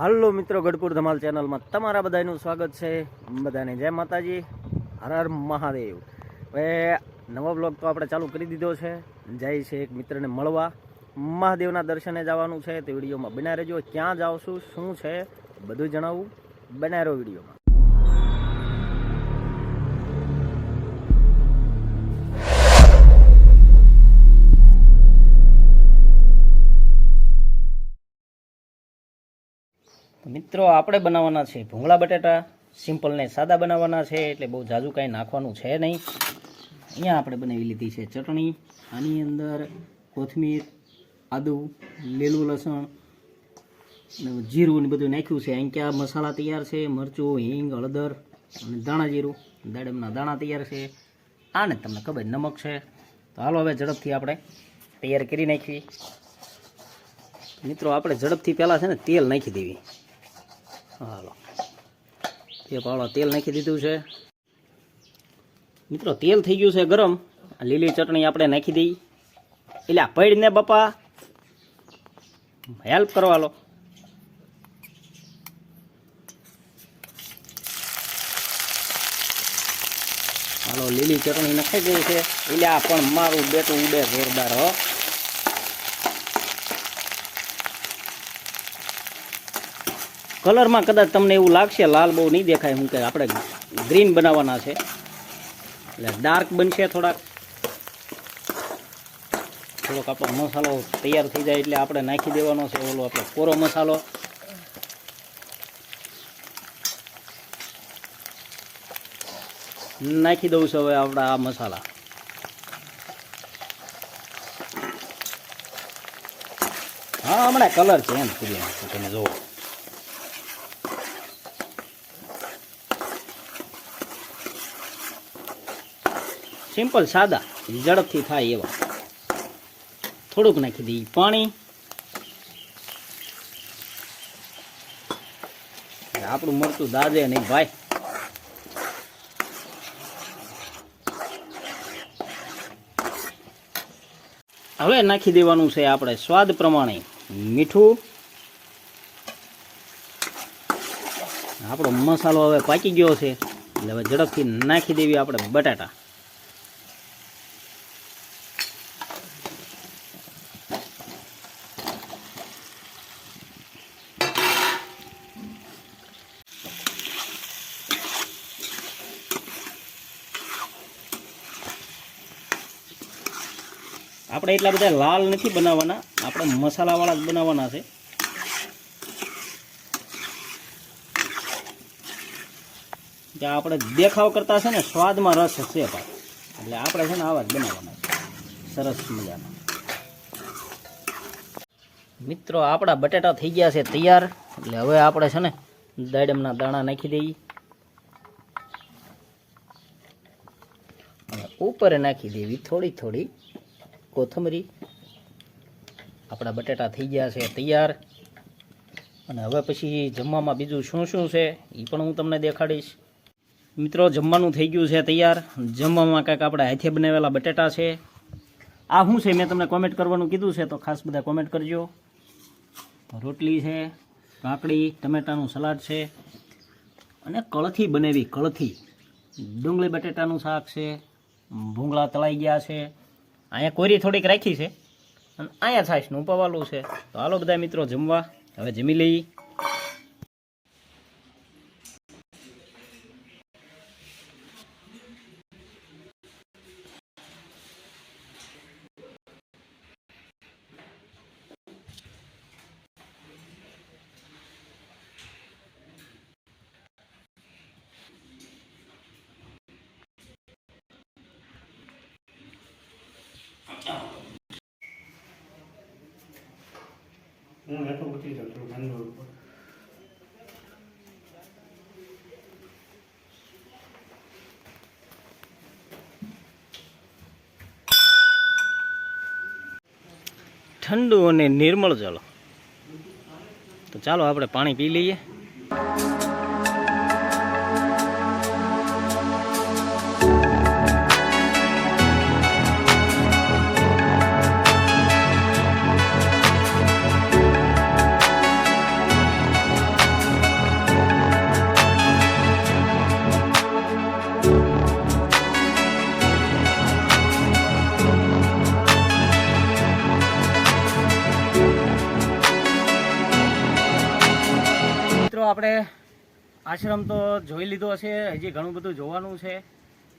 હાલો મિત્રો, ગઢપુર ધમાલ ચેનલમાં તમારા બધાનું સ્વાગત છે. બધાને જય માતાજી. હર હર મહાદેવ. હવે નવો બ્લોગ તો આપણે ચાલુ કરી દીધો છે. જાય છે એક મિત્રને મળવા. મહાદેવના દર્શને જવાનું છે. તે વિડીયોમાં બનાવી રહેજો. ક્યાં જાઓ છું? શું છે? બધું જણાવું. બનાવ્યો વિડીયોમાં. મિત્રો, આપણે બનાવવાના છે ભૂંગળા બટેટા. સિમ્પલ ને સાદા બનાવવાના છે, એટલે બહુ જાજુ કાંઈ નાખવાનું છે નહીં. અહીંયા આપણે બનાવી લીધી છે ચટણી. આની અંદર કોથમીર, આદું, લીલું લસણ જીરું ને બધું નાખ્યું છે. અહીં ક્યાં મસાલા તૈયાર છે? મરચું, હિંગ, હળદર અને દાણા જીરું. દાડમના દાણા તૈયાર છે. આને તમને ખબર નમક છે. તો હાલો હવે ઝડપથી આપણે તૈયાર કરી નાખવી મિત્રો, આપણે ઝડપથી પહેલાં છે ને તેલ નાખી દેવી. હાલો. એક વાળો તેલ નાખી દીધું છે. મિત્રો, તેલ થઈ ગયું છે ગરમ. લીલી ચટણી આપણે નાખી દઈ. એટલે પડીને બાપા, હેલ્પ કરવા લો. હાલો, લીલી ચટણી નખાઈ ગઈ છે. એટલે આ પણ મારું બેટું ઉડે જોરદાર, હો. કલરમાં કદાચ તમને એવું લાગશે, લાલ બહુ નહીં દેખાય, હું કે આપણે ગ્રીન બનાવવાના છે. એટલે ડાર્ક બનશે થોડાક. થોડોક આપણો મસાલો તૈયાર થઈ જાય એટલે આપણે નાખી દેવાનો છે, ઓલો આપણો કોરો મસાલો. નાખી દઉં છું હવે આપણા આ મસાલા. હા, હમણાં કલર છે એમ તમે જોવો સિમ્પલ, સાદા, ઝડપથી થાય એવા. થોડુંક નાખી દઈએ પાણી. આપણું મરચું દાદે નહીં ભાઈ. હવે નાખી દેવાનું છે આપણે સ્વાદ પ્રમાણે મીઠું. આપણો મસાલો હવે પાકી ગયો છે. એટલે હવે ઝડપથી નાખી દેવી આપણે બટાટા. આપણે એટલા બધા લાલ નથી બનાવવાના. આપણે મસાલાવાળા જ બનાવવાના છે. આપણે દેખાવ કરતા છે ને, સ્વાદમાં રસ છે એટલે આપણે છે ને આવા જ બનાવવાના સરસ મજાના. મિત્રો, આપણા બટેટા થઈ ગયા છે તૈયાર. એટલે હવે આપણે છે ને દાડમના દાણા નાખી દઈએ. ઉપર નાખી દેવી થોડી થોડી. કોથમરી. આપણા બટેટા થઈ ગયા છે તૈયાર. અને હવે પછી જમવામાં બીજું શું શું છે એ પણ હું તમને દેખાડીશ. મિત્રો, જમવાનું થઈ ગયું છે તૈયાર. જમવામાં કાંઈક આપણે હાથે બનાવેલા બટેટા છે. આ શું છે? મેં તમને કોમેન્ટ કરવાનું કીધું છે, તો ખાસ બધા કોમેન્ટ કરજો. રોટલી છે, કાકડી, ટમેટાનું સલાડ છે. અને કળથી બનેવી, કળથી. ડુંગળી બટેટાનું શાક છે, ભૂંગળા તળાઈ ગયા છે. અહીંયા કોરી થોડીક રાખી છે. અને અહીંયા છાશનું પવાલું છે. તો હાલો બધા મિત્રો, જમવા. હવે જમી લઈએ. હું હેઠો ઉતરી જાઉં થોડું ઠંડુ ઉપર ઠંડુ અને નિર્મળ જળ તો ચાલો આપણે પાણી પી લઈએ। આપણે આશ્રમ તો જોઈ લીધો છે હજી ઘણું બધું જોવાનું છે.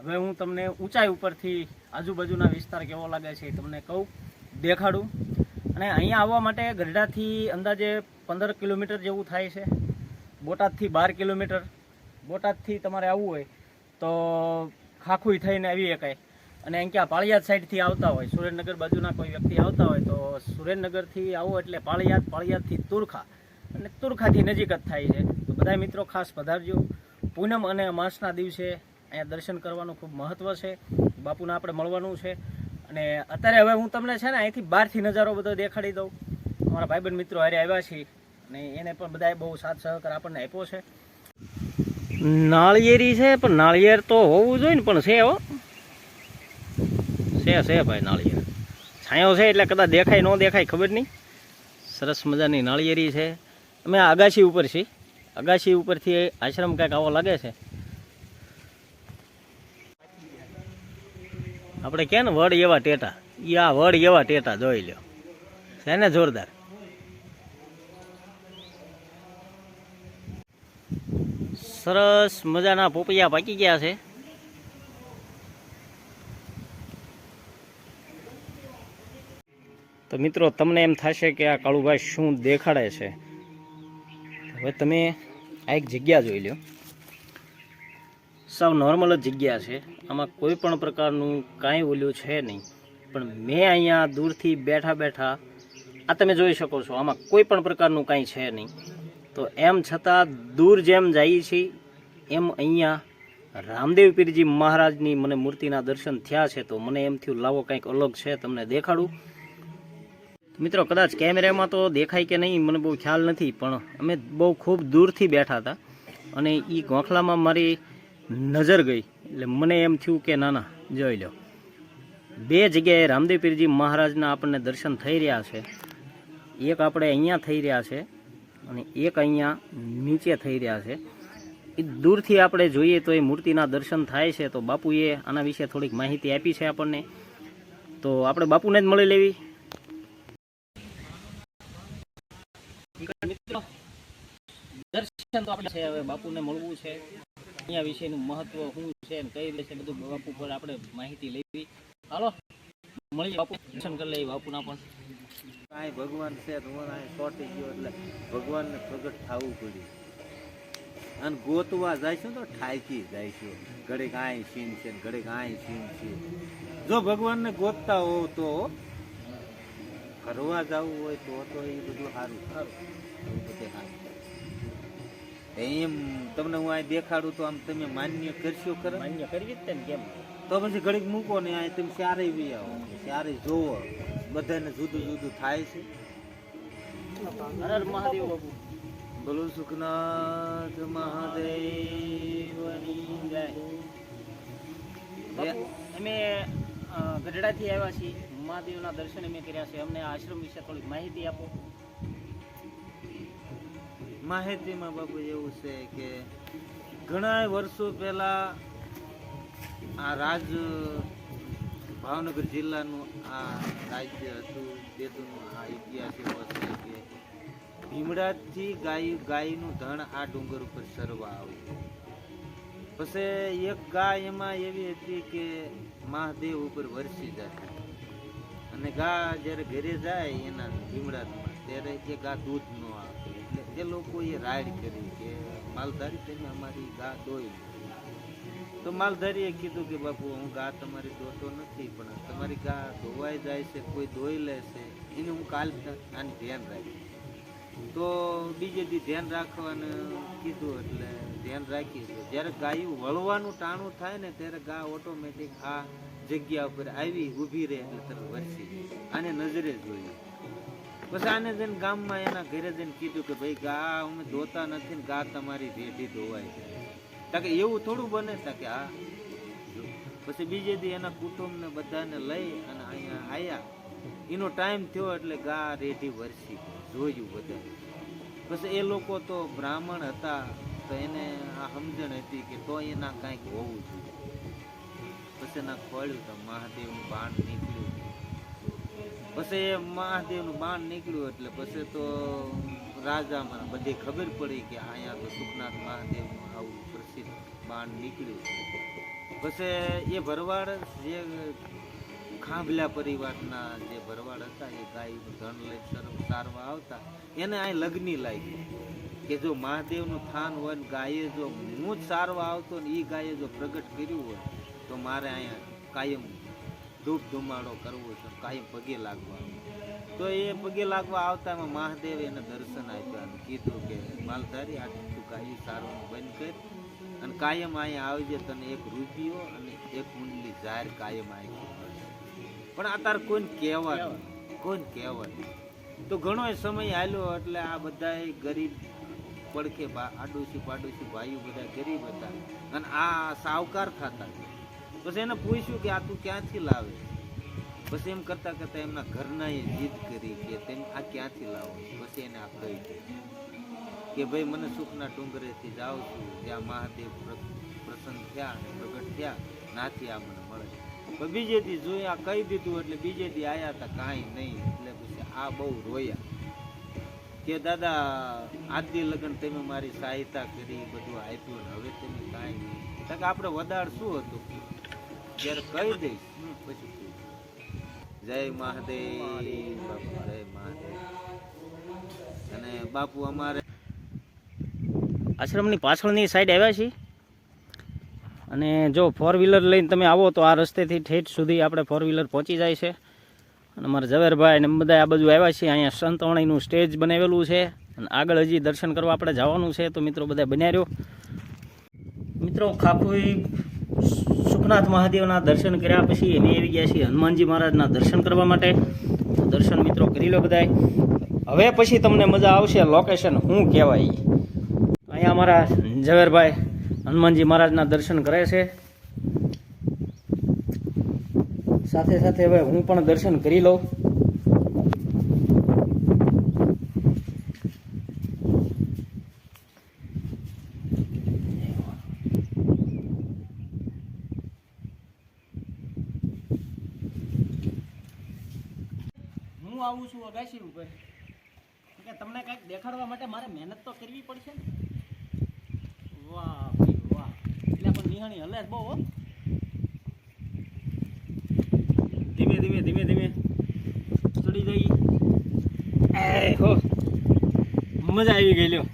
હવે હું તમને ઊંચાઈ ઉપરથી આજુબાજુના વિસ્તાર કેવો લાગે છે તમને કહું, દેખાડું. અને અહીંયા આવવા માટે ગઢડાથી અંદાજે પંદર કિલોમીટર જેવું થાય છે. બોટાદથી બાર કિલોમીટર. બોટાદથી તમારે આવવું હોય તો ખાખુઈ થઈને આવી શકાય. અને અહીં ક્યાં પાળિયાદ સાઈડથી આવતા હોય, સુરેન્દ્રનગર બાજુના કોઈ વ્યક્તિ આવતા હોય તો સુરેન્દ્રનગરથી આવો એટલે પાળિયાદ, પાળિયાદથી તુરખા. અને તુરખાથી નજીક જ થાય છે. તો બધા મિત્રો ખાસ પધારજો. પૂનમ અને અમાસના દિવસે અહીંયા દર્શન કરવાનું ખૂબ મહત્ત્વ છે. બાપુને આપણે મળવાનું છે. અને અત્યારે હવે હું તમને છે ને અહીંથી બહારથી નજારો બધો દેખાડી દઉં. અમારા ભાઈબંધ મિત્રો હારે આવ્યા છીએ અને એને પણ બધાએ બહુ સાથ સહકાર આપણને આપ્યો છે. નાળિયેરી છે, પણ નાળિયેર તો હોવું જોઈએ ને પણ છે હો. છે છે ભાઈ નાળિયેર. છાંયો છે એટલે કદાચ દેખાય, ન દેખાય, ખબર નહીં. સરસ મજાની નાળિયેરી છે. અમે અગાશી ઉપર છીએ. અગાશી ઉપરથી આશ્રમ કંઈક આવો લાગે છે. આપણે કે ને વડ એવા ટેટા. એ આ વડ એવા ટેટા જોઈ લ્યો. છે ને જોરદાર? સરસ મજાના પોપૈયા પાકી ગયા છે. તો મિત્રો, તમને એમ થશે કે આ કાળુભાઈ શું દેખાડે છે? હવે તમે આ એક જગ્યા જોઈ લો સાવ નોર્મલ જ જગ્યા છે. આમાં કોઈ પણ પ્રકારનું કાંઈ ઓલ્યું છે નહીં. પણ મેં અહીંયા દૂરથી બેઠા બેઠા આ તમે જોઈ શકો છો, આમાં કોઈ પણ પ્રકારનું કાંઈ છે નહીં. તો એમ છતાં દૂર જેમ જઈએ છીએ, એમ અહીંયા રામદેવ પીરજી મહારાજની મને મૂર્તિના દર્શન થયા છે, તો મને એમ થયું લાવો કંઈક અલગ છે, તમને દેખાડું. મિત્રો, કદાચ કેમેરામાં તો દેખાય કે નહીં, મને બહુ ખ્યાલ નથી, પણ અમે બહુ ખૂબ દૂરથી બેઠા હતા અને એ ગોખલામાં મારી નજર ગઈ. એટલે મને એમ થયું કે ના ના, જોઈ લો. બે જગ્યાએ રામદેવપીરજી મહારાજના આપણને દર્શન થઈ રહ્યા છે. એક આપણે અહીંયા થઈ રહ્યા છે અને એક અહીંયા નીચે થઈ રહ્યા છે. એ દૂરથી આપણે જોઈએ તો એ મૂર્તિના દર્શન થાય છે. તો બાપુએ આના વિશે થોડીક માહિતી આપી છે આપણને. તો આપણે બાપુને જ મળી લેવી. મિત્રો. દર્શન તો આપણે છે, હવે બાપુને મળવું છે. અહીંયા વિશેનું મહત્વ શું છે ને કઈ રીતે બધું બાપુ પર આપણે માહિતી લેવી. હાલો, મળી બાપુ. દર્શન કરી લઈએ બાપુના પણ. કાંઈ ભગવાન છે તો અહીં શોર્ટી ગયો એટલે ભગવાનને પ્રગટ થવું પડ્યું. અને ગોતવા જઈશું તો ઠાયકી છે ઘડીક આય સીન છે ઘડીક આય સીન છે. જો ભગવાનને ગોતતા હોવ તો ફરવા જવું હોય તો તો એ બધું સારું. સારું. બધું સારું. એમ તમને હું અહીં દેખાડું તો આમ તમે માન્ય કરશો ખરા? માન્ય કરવી જ ને કેમ? તો પછી ઘડીક મૂકો ને અહીં તમે ચારે બી આવો. ચારે જોવો. બધાને જુદું જુદું થાય છે. મહાદેવ. બાપુ બોલો સુખનાથ મહાદેવની જય. અમે ગઢડાથી આવ્યા છીએ. મહાદેવના દર્શન અમે કર્યા છે. અમને આશ્રમ વિશે થોડીક માહિતી આપો. માહિતીમાં બાપુ એવું છે કે ઘણા વર્ષો પહેલા આ રાજ ભાવનગર જિલ્લાનું આ રાજ્ય હતું. તેનું આ ઇતિહાસ એવો છે કે ભીમડાથી ગાય ગાયનું ધણ આ ડુંગર ઉપર સરવા આવ્યું. પછી એક ગાય એમાં એવી હતી કે મહાદેવ ઉપર વરસી જતી. અને ગા જ્યારે ઘરે જાય એના ભીમડામાં ત્યારે એ ગા દૂધ ન આપે. એટલે એ લોકોએ રાઈડ કરી કે માલધારી તમે અમારી ગા દોઈ તો માલધારીએ કીધું કે બાપુ, હું ગા તમારી દોતો નથી, પણ તમારી ગા ધોવાઈ જાય છે, કોઈ ધોઈ લેશે એને હું કાલ આને ધ્યાન રાખીશ. તો બીજે દી ધ્યાન રાખવાનું કીધું એટલે ધ્યાન રાખી જ્યારે ગાયું વળવાનું ટાણું થાય ને, ત્યારે ગા ઓટોમેટિક આ જગ્યા ઉપર આવી, ઊભી રહે એટલે તરત વરસી. આને નજરે જોયું પછી આને જઈને ગામમાં એના ઘરે જઈને કીધું કે ભાઈ, ગા, અમે ધોતા નથી ને ગા તમારી રેઢી ધોવાય છે. તાકે એવું થોડું બને તાકે આ પછી બીજે દી એના કુટુંબને બધાને લઈ અને અહીંયા આવ્યા એનો ટાઈમ થયો એટલે ગા રેઢી વરસી જોયું બધા. પછી એ લોકો તો બ્રાહ્મણ હતા, તો એને આ સમજણ હતી કે તો એના કાંઈક હોવું જોઈએ. એના ખોળ્યું તો મહાદેવનું બાણ નીકળ્યું. પછી મહાદેવનું બાણ નીકળ્યું એટલે પછી તો રાજામાં બધી ખબર પડી કે અહીંયા તો સુખનાથ મહાદેવનું આવું પ્રસિદ્ધ બાણ નીકળ્યું. પછી એ ભરવાડ જે ખાંભલા પરિવારના જે ભરવાડ હતા, એ ગાય, ધન લઈ સર- સારવા આવતા, એને અહીં લગ્ની લાગી કે જો મહાદેવનું થાન હોય ને ગાયે જો હું જ સારવા આવતો ને એ ગાયે જો પ્રગટ કર્યું હોય તો મારે અહીંયા કાયમ ધૂપ ધુમાડો કરવો છે, કાયમ પગે લાગવા તો એ પગે લાગવા આવતા એમાં મહાદેવ એને દર્શન આપ્યા અને કીધું કે, માલધારી, આ તું ગાયું સારું બંધ કર અને કાયમ અહીંયા આવજે, તને એક રૂપિયો અને એક મુંડલી જાહેર કાયમ આવી પણ આ તાર કોઈને કહેવાનું કોઈને કહેવાનું તો ઘણો સમય આવ્યો એટલે આ બધા ગરીબ પડખે આડોશી પાડોશી ભાઈઓ બધા ગરીબ હતા. અને આ સાવકાર થતા. પછી એને પૂછ્યું કે આ તું ક્યાંથી લાવે? પછી એમ કરતા કરતા એમના ઘરના એ જીદ કરી કે તેમ આ ક્યાંથી લાવો? પછી એને આ કહી કે ભાઈ, મને સુખના ડુંગરેથી જાઉં છું. ત્યાં મહાદેવ પ્રસન્ન થયા અને પ્રગટ થયા નાથી આ મને મળે પણ બીજેથી જોઈ આ કહી દીધું એટલે બીજેથી આવ્યા હતા કાંઈ નહીં. એટલે પછી આ બહુ રોયા. કે દાદા, આદિ લગ્ન તમે મારી સહાયતા કરી, બધું આપ્યું ને હવે તમે કાંઈ નહીં. કારણ કે આપણે વધાર શું હતું? જ્યારે કહી દઈશ. પછી જય મહાદેવ જય મહાદેવ. અને બાપુ અમારે આશ્રમની પાછળની સાઈડ આવ્યા છીએ. અને જો ફોર વ્હીલર લઈને તમે આવો તો આ રસ્તેથી ઠેઠ સુધી આપણે ફોર વ્હીલર પહોંચી જાય છે. અને અમારા ઝવેરભાઈ ને બધા આ બાજુ આવ્યા છીએ. અહીંયા સંતવાણીનું સ્ટેજ બનાવેલું છે. અને આગળ હજી દર્શન કરવા આપણે જવાનું છે. તો મિત્રો બધા બન્યા રહ્યો. મિત્રો ખાખુઈ સુખનાથ મહાદેવના દર્શન કર્યા પછી અમે આવી ગયા છીએ હનુમાનજી મહારાજના દર્શન કરવા માટે. દર્શન મિત્રો કરી લો બધાય. હવે પછી તમને મજા આવશે લોકેશન શું કહેવાય. અહીંયા અમારા ઝવેરભાઈ હનુમાનજી મહારાજના દર્શન કરે છે. સાથે સાથે હવે હું પણ દર્શન કરી લઉં હું આવું છું, અગાશી ઉપર. કે તમને કાંઈક દેખાડવા માટે મારે મહેનત તો કરવી પડશે ને? વાહ ભાઈ વાહ. એટલે પણ નિહાણી હલે બહુ ધીમે ધીમે ધીમે ધીમે. ચડી જઈ હો. મજા આવી ગઈ લ્યો.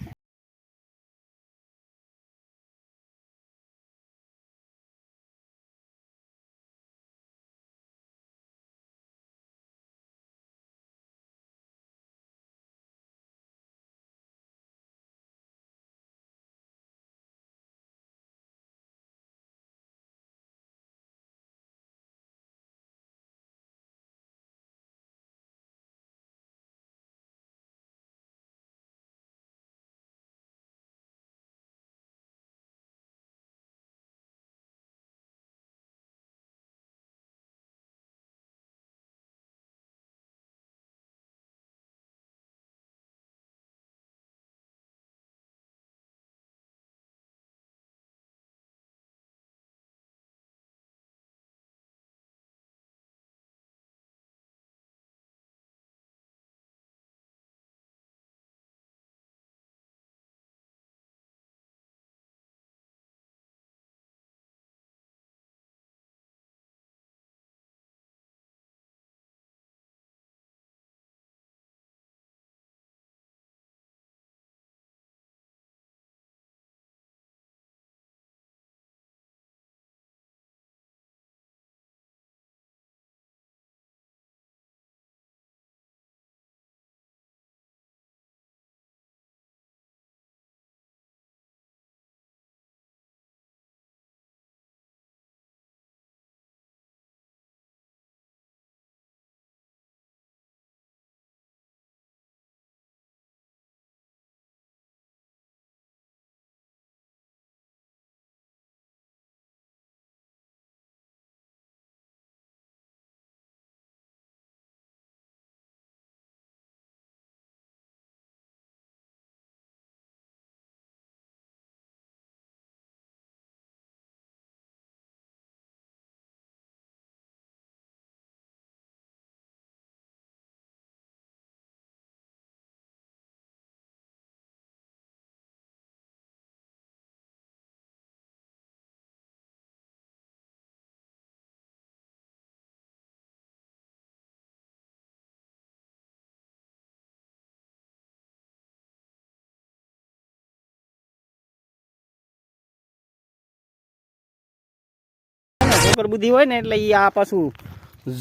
ઉપર બુદ્ધિ હોય ને એટલે એ આ પાછું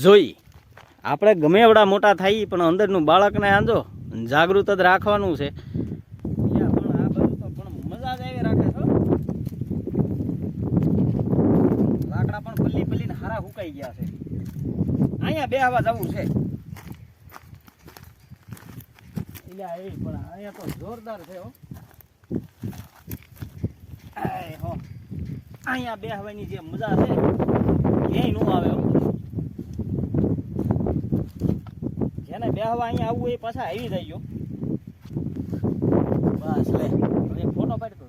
જોઈ. આપણે ગમે એવડા મોટા થાય, પણ અંદરનું બાળકને આંજો જાગૃત જ રાખવાનું છે. લાકડા પણ પલ્લી પલ્લીને હારા હુકાઈ ગયા છે. અહીંયા બે હવા જવું છે. એ પણ અહીંયા તો જોરદાર છે હો. અહીંયા બે હવાની જે મજા છે. ક્યાંયનું આવે જેને બે હવા અહીંયા આવવું એ પાછા આવી જાય બસ લે, હવે ફોટો પાડતો.